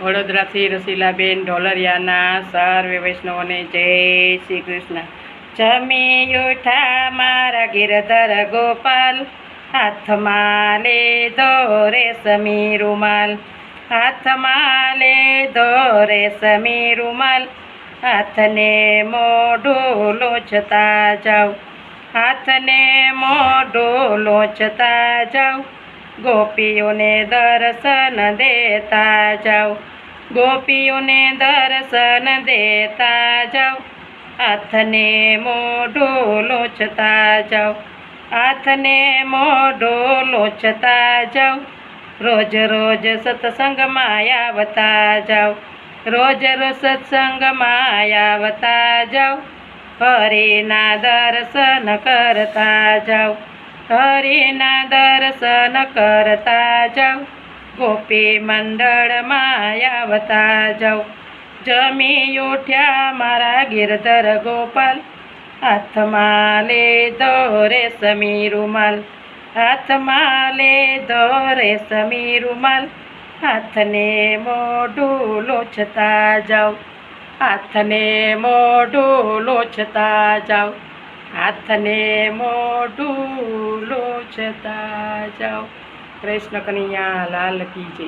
વડોદરાથી રસીલાબેન ઢોલરિયાના સર્વે વૈષ્ણવને જય શ્રી કૃષ્ણ. જમી ઉઠા મારા ગિરધર ગોપાલ, હાથમાં લીધો રેશમી રૂમાલ, હાથમાં લીધો રેશમી રૂમાલ, હાથને મોઢું લોચતા જાઉં, હાથને મોઢું લોચતા જાઉં. ગોપીઓને દર્શન દેતા જાઓ. ગોપીઓને દર્શન દેતા જાઓ. હાથને મોઢું લોચતા જાઓ. હાથને મોઢું લોચતા જાઓ. રોજ રોજ સત્સંગમાં આવતા જાઓ. રોજ રોજ સત્સંગમાં આવતા જાઓ. હરિના દર્શન કરતા જાઓ. હરિના દર્શન કરતા જાઓ ગોપી મંડળમાં આવતા જાઓ જમી ઉઠ્યા મારા ગિરધર ગોપાલ. હાથમાં લે દોરે સમી રૂમાલ. હાથમાં લે દોરે સમી રૂમાલ. હાથને મોઢું લોચતા જાઓ હાથને મોઢું લોચતા જાઓ હાથને મોઢું લોચતા જાઓ. કૃષ્ણ કનૈયા લાલ કી જય.